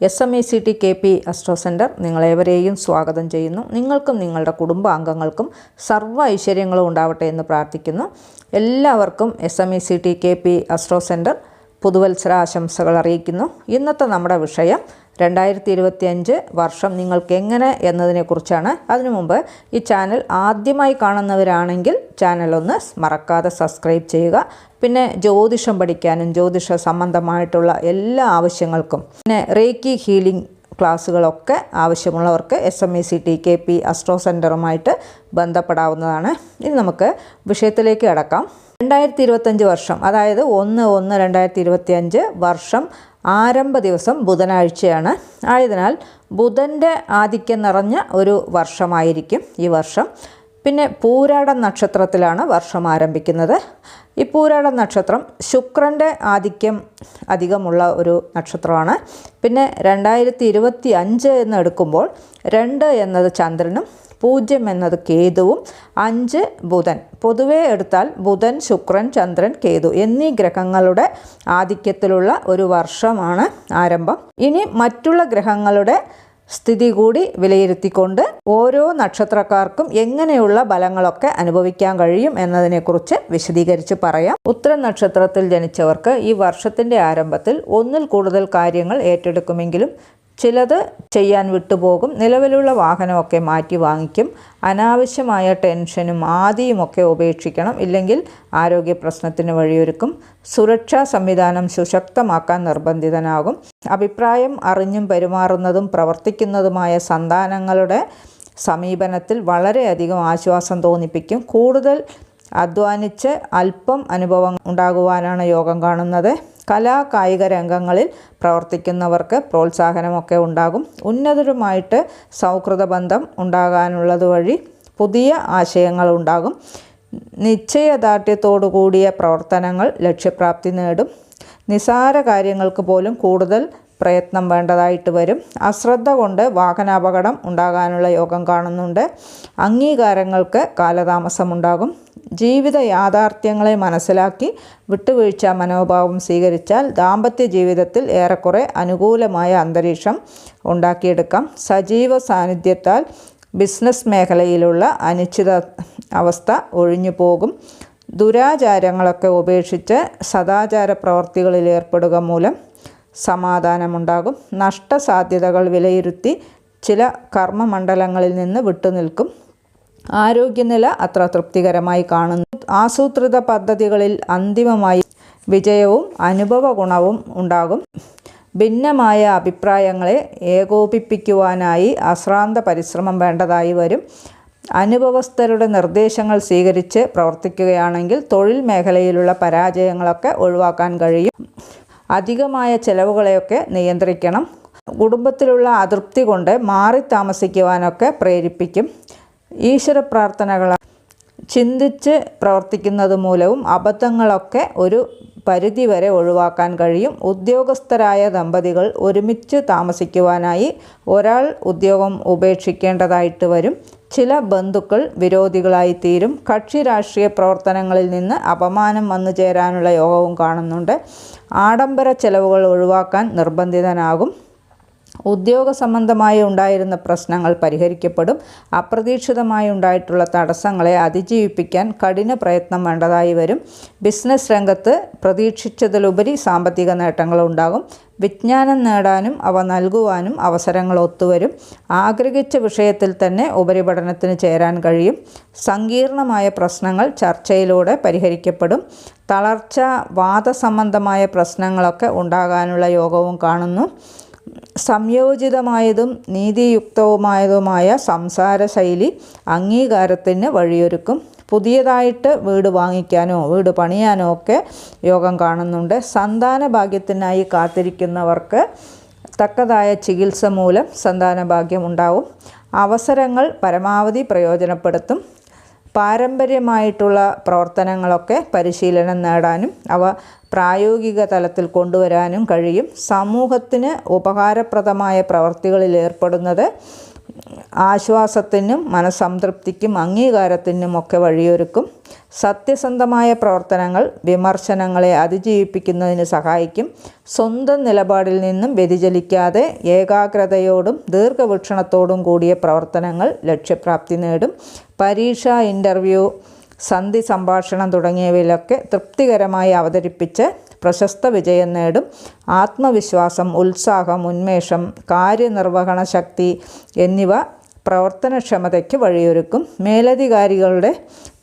S M E C T K P astro centre നിങ്ങളേവരെയും സ്വാഗതം ചെയ്യുന്നു. നിങ്ങൾക്കും നിങ്ങളുടെ കുടുംബാംഗങ്ങൾക്കും സർവ ഐശ്വര്യങ്ങളും ഉണ്ടാവട്ടെ എന്ന് പ്രാർത്ഥിക്കുന്നു. എല്ലാവർക്കും S M E C T K P astro centre പുതുവത്സരാശംസകൾ അറിയിക്കുന്നു. ഇന്നത്തെ നമ്മുടെ വിഷയം രണ്ടായിരത്തി ഇരുപത്തിയഞ്ച് വർഷം നിങ്ങൾക്ക് എങ്ങനെ എന്നതിനെക്കുറിച്ചാണ് അതിനു മുമ്പ് ഈ ചാനൽ ആദ്യമായി കാണുന്നവരാണെങ്കിൽ ചാനൽ ഒന്ന് മറക്കാതെ സബ്സ്ക്രൈബ് ചെയ്യുക പിന്നെ ജ്യോതിഷം പഠിക്കാനും ജ്യോതിഷ സംബന്ധമായിട്ടുള്ള എല്ലാ ആവശ്യങ്ങൾക്കും പിന്നെ റേക്കി ഹീലിംഗ് ക്ലാസ്സുകളൊക്കെ ആവശ്യമുള്ളവർക്ക് S M E C T K P astro സെന്ററുമായിട്ട് ബന്ധപ്പെടാവുന്നതാണ്. ഇനി നമുക്ക് വിഷയത്തിലേക്ക് കടക്കാം. രണ്ടായിരത്തി ഇരുപത്തഞ്ച് വർഷം അതായത് ഒന്ന് ഒന്ന് രണ്ടായിരത്തി ഇരുപത്തി അഞ്ച് വർഷം ആരംഭ ദിവസം ബുധനാഴ്ചയാണ്. ആയതിനാൽ ബുധന്റെ ആധിക്യം നിറഞ്ഞ ഒരു വർഷമായിരിക്കും ഈ വർഷം. പിന്നെ പൂരാട നക്ഷത്രത്തിലാണ് വർഷം ആരംഭിക്കുന്നത്. ഈ പൂരാട നക്ഷത്രം ശുക്രന്റെ ആധിക്യം അധികമുള്ള ഒരു നക്ഷത്രമാണ്. പിന്നെ രണ്ടായിരത്തി ഇരുപത്തി അഞ്ച് എന്ന് എടുക്കുമ്പോൾ രണ്ട് എന്നത് ചന്ദ്രനും പൂജ്യം എന്നത് കേതുവും അഞ്ച് ബുധൻ. പൊതുവേ എടുത്താൽ ബുധൻ ശുക്രൻ ചന്ദ്രൻ കേതു എന്നീ ഗ്രഹങ്ങളുടെ ആധിക്യത്തിലുള്ള ഒരു വർഷമാണ് ആരംഭം. ഇനി മറ്റുള്ള ഗ്രഹങ്ങളുടെ സ്ഥിതി കൂടി വിലയിരുത്തിക്കൊണ്ട് ഓരോ നക്ഷത്രക്കാർക്കും എങ്ങനെയുള്ള ബലങ്ങളൊക്കെ അനുഭവിക്കാൻ കഴിയും എന്നതിനെക്കുറിച്ച് വിശദീകരിച്ച് പറയാം. ഉത്തര നക്ഷത്രത്തിൽ ജനിച്ചവർക്ക് ഈ വർഷത്തിന്റെ ആരംഭത്തിൽ ഒന്നിൽ കൂടുതൽ കാര്യങ്ങൾ ഏറ്റെടുക്കുമെങ്കിലും ചിലത് ചെയ്യാൻ വിട്ടുപോകും. നിലവിലുള്ള വാഹനമൊക്കെ മാറ്റി വാങ്ങിക്കും. അനാവശ്യമായ ടെൻഷനും ആദിയുമൊക്കെ ഉപേക്ഷിക്കണം. ഇല്ലെങ്കിൽ ആരോഗ്യ പ്രശ്നത്തിന് വഴിയൊരുക്കും. സുരക്ഷാ സംവിധാനം സുശക്തമാക്കാൻ നിർബന്ധിതനാകും. അഭിപ്രായം അറിഞ്ഞും പെരുമാറുന്നതും പ്രവർത്തിക്കുന്നതുമായ സന്താനങ്ങളുടെ സമീപനത്തിൽ വളരെയധികം ആശ്വാസം തോന്നിപ്പിക്കും. കൂടുതൽ അധ്വാനിച്ച് അല്പം അനുഭവം ഉണ്ടാകുവാനാണ് യോഗം കാണുന്നത്. കലാ കായിക രംഗങ്ങളിൽ പ്രവർത്തിക്കുന്നവർക്ക് പ്രോത്സാഹനമൊക്കെ ഉണ്ടാകും. ഉന്നതരുമായിട്ട് സൗഹൃദ ബന്ധം ഉണ്ടാകാനുള്ളത് വഴി പുതിയ ആശയങ്ങൾ ഉണ്ടാകും. നിശ്ചയദാർഢ്യത്തോടു കൂടിയ പ്രവർത്തനങ്ങൾ ലക്ഷ്യപ്രാപ്തി നേടും. നിസാര കാര്യങ്ങൾക്ക് പോലും കൂടുതൽ പ്രയത്നം വേണ്ടതായിട്ട് വരും. അശ്രദ്ധ കൊണ്ട് വാഹനാപകടം ഉണ്ടാകാനുള്ള യോഗം കാണുന്നുണ്ട്. അംഗീകാരങ്ങൾക്ക് കാലതാമസമുണ്ടാകും. ജീവിത യാഥാർത്ഥ്യങ്ങളെ മനസ്സിലാക്കി വിട്ടുവീഴ്ച മനോഭാവം സ്വീകരിച്ചാൽ ദാമ്പത്യ ജീവിതത്തിൽ ഏറെക്കുറെ അനുകൂലമായ അന്തരീക്ഷം ഉണ്ടാക്കിയെടുക്കാം. സജീവ സാന്നിധ്യത്താൽ ബിസിനസ് മേഖലയിലുള്ള അനിശ്ചിത അവസ്ഥ ഒഴിഞ്ഞു പോകും. ദുരാചാരങ്ങളൊക്കെ ഉപേക്ഷിച്ച് സദാചാര പ്രവർത്തികളിൽ ഏർപ്പെടുക മൂലം സമാധാനമുണ്ടാകും. നഷ്ടസാധ്യതകൾ വിലയിരുത്തി ചില കർമ്മമണ്ഡലങ്ങളിൽ നിന്ന് വിട്ടുനിൽക്കും. ആരോഗ്യനില അത്ര തൃപ്തികരമായി കാണുന്നു. ആസൂത്രിത പദ്ധതികളിൽ അന്തിമമായി വിജയവും അനുഭവ ഗുണവും ഉണ്ടാകും. ഭിന്നമായ അഭിപ്രായങ്ങളെ ഏകോപിപ്പിക്കുവാനായി അശ്രാന്ത പരിശ്രമം വേണ്ടതായി വരും. അനുഭവസ്ഥരുടെ നിർദ്ദേശങ്ങൾ സ്വീകരിച്ച് പ്രവർത്തിക്കുകയാണെങ്കിൽ തൊഴിൽ മേഖലയിലുള്ള പരാജയങ്ങളൊക്കെ ഒഴിവാക്കാൻ കഴിയും. അധികമായ ചെലവുകളെയൊക്കെ നിയന്ത്രിക്കണം. കുടുംബത്തിലുള്ള അതൃപ്തി കൊണ്ട് മാറി താമസിക്കുവാനൊക്കെ പ്രേരിപ്പിക്കും. ഈശ്വര പ്രാർത്ഥനകൾ ചിന്തിച്ച് പ്രവർത്തിക്കുന്നത് മൂലവും അബദ്ധങ്ങളൊക്കെ ഒരു പരിധിവരെ ഒഴിവാക്കാൻ കഴിയും. ഉദ്യോഗസ്ഥരായ ദമ്പതികൾ ഒരുമിച്ച് താമസിക്കുവാനായി ഒരാൾ ഉദ്യോഗം ഉപേക്ഷിക്കേണ്ടതായിട്ട് വരും. ചില ബന്ധുക്കൾ വിരോധികളായി തീരും കക്ഷി രാഷ്ട്രീയ പ്രവർത്തനങ്ങളിൽ നിന്ന് അപമാനം വന്നു ചേരാനുള്ള യോഗവും കാണുന്നുണ്ട്. ആഡംബര ചെലവുകൾ ഒഴിവാക്കാൻ നിർബന്ധിതനാകും. ഉദ്യോഗ സംബന്ധമായി ഉണ്ടായിരുന്ന പ്രശ്നങ്ങൾ പരിഹരിക്കപ്പെടും. അപ്രതീക്ഷിതമായി ഉണ്ടായിട്ടുള്ള തടസ്സങ്ങളെ അതിജീവിപ്പിക്കാൻ കഠിന പ്രയത്നം വേണ്ടതായി വരും. ബിസിനസ് രംഗത്ത് പ്രതീക്ഷിച്ചതിലുപരി സാമ്പത്തിക നേട്ടങ്ങൾ ഉണ്ടാകും. വിജ്ഞാനം നേടാനും അവ നൽകുവാനും അവസരങ്ങൾ ഒത്തുവരും. ആഗ്രഹിച്ച വിഷയത്തിൽ തന്നെ ഉപരിപഠനത്തിന് ചേരാൻ കഴിയും. സങ്കീർണമായ പ്രശ്നങ്ങൾ ചർച്ചയിലൂടെ പരിഹരിക്കപ്പെടും. തളർച്ച വാദസംബന്ധമായ പ്രശ്നങ്ങളൊക്കെ ഉണ്ടാകാനുള്ള യോഗവും കാണുന്നു. സംയോജിതമായതും നീതിയുക്തവുമായതുമായ സംസാര ശൈലി അംഗീകാരത്തിന് വഴിയൊരുക്കും. പുതിയതായിട്ട് വീട് വാങ്ങിക്കാനോ വീട് പണിയാനോ ഒക്കെ യോഗം കാണുന്നുണ്ട്. സന്താന ഭാഗ്യത്തിനായി കാത്തിരിക്കുന്നവർക്ക് തക്കതായ ചികിത്സ മൂലം സന്താന ഭാഗ്യം ഉണ്ടാവും. അവസരങ്ങൾ പരമാവധി പ്രയോജനപ്പെടുത്തും. പാരമ്പര്യമായിട്ടുള്ള പ്രവർത്തനങ്ങളൊക്കെ പരിശീലനം നേടാനും അവ പ്രായോഗിക തലത്തിൽ കൊണ്ടുവരാനും കഴിയും. സമൂഹത്തിന് ഉപകാരപ്രദമായ പ്രവർത്തികളിൽ ഏർപ്പെടുന്നത് ആശ്വാസത്തിനും മനസംതൃപ്തിക്കും അംഗീകാരത്തിനുമൊക്കെ വഴിയൊരുക്കും. സത്യസന്ധമായ പ്രവർത്തനങ്ങൾ വിമർശനങ്ങളെ അതിജീവിപ്പിക്കുന്നതിന് സഹായിക്കും. സ്വന്തം നിലപാടിൽ നിന്നും വ്യതിചലിക്കാതെ ഏകാഗ്രതയോടും ദീർഘവീക്ഷണത്തോടും കൂടിയ പ്രവർത്തനങ്ങൾ ലക്ഷ്യപ്രാപ്തി നേടും. പരീക്ഷ ഇന്റർവ്യൂ സന്ധി സംഭാഷണം തുടങ്ങിയവയിലൊക്കെ തൃപ്തികരമായി അവതരിപ്പിച്ച് പ്രശസ്ത വിജയം നേടും. ആത്മവിശ്വാസം ഉത്സാഹം ഉന്മേഷം കാര്യനിർവഹണ ശക്തി എന്നിവ പ്രവർത്തനക്ഷമതയ്ക്ക് വഴിയൊരുക്കും. മേലധികാരികളുടെ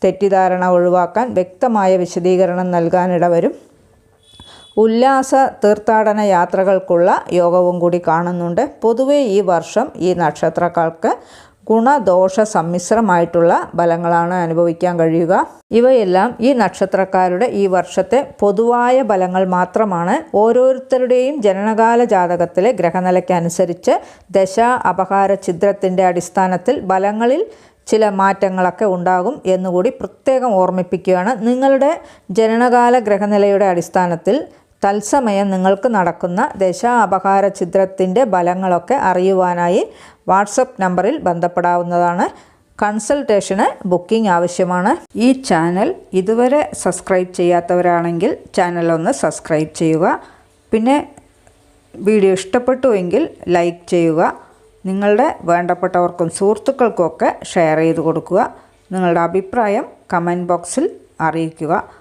തെറ്റിദ്ധാരണ ഒഴിവാക്കാൻ വ്യക്തമായ വിശദീകരണം നൽകാനിടവരും. ഉല്ലാസ തീർത്ഥാടന യാത്രകൾക്കുള്ള യോഗവും കൂടി കാണുന്നുണ്ട്. പൊതുവേ ഈ വർഷം ഈ നക്ഷത്രക്കാർക്ക് ഗുണദോഷ സമ്മിശ്രമായിട്ടുള്ള ബലങ്ങളാണ് അനുഭവിക്കാൻ കഴിയുക. ഇവയെല്ലാം ഈ നക്ഷത്രക്കാരുടെ ഈ വർഷത്തെ പൊതുവായ ബലങ്ങൾ മാത്രമാണ്. ഓരോരുത്തരുടെയും ജനനകാല ജാതകത്തിലെ ഗ്രഹനിലയ്ക്കനുസരിച്ച് ദശ അപഹാര ഛിദ്രത്തിന്റെ അടിസ്ഥാനത്തിൽ ബലങ്ങളിൽ ചില മാറ്റങ്ങളൊക്കെ ഉണ്ടാകും എന്നുകൂടി പ്രത്യേകം ഓർമ്മിപ്പിക്കുകയാണ്. നിങ്ങളുടെ ജനനകാല ഗ്രഹനിലയുടെ അടിസ്ഥാനത്തിൽ തത്സമയം നിങ്ങൾക്ക് നടക്കുന്ന ദശാപഹാര ഛിദ്രത്തിന്റെ ഫലങ്ങളൊക്കെ അറിയുവാനായി വാട്സപ്പ് നമ്പറിൽ ബന്ധപ്പെടാവുന്നതാണ്. കൺസൾട്ടേഷന് ബുക്കിംഗ് ആവശ്യമാണ്. ഈ ചാനൽ ഇതുവരെ സബ്സ്ക്രൈബ് ചെയ്യാത്തവരാണെങ്കിൽ ചാനൽ ഒന്ന് സബ്സ്ക്രൈബ് ചെയ്യുക. പിന്നെ വീഡിയോ ഇഷ്ടപ്പെട്ടുവെങ്കിൽ ലൈക്ക് ചെയ്യുക. നിങ്ങളുടെ വേണ്ടപ്പെട്ടവർക്കും സുഹൃത്തുക്കൾക്കുമൊക്കെ ഷെയർ ചെയ്ത് കൊടുക്കുക. നിങ്ങളുടെ അഭിപ്രായം കമന്റ് ബോക്സിൽ അറിയിക്കുക.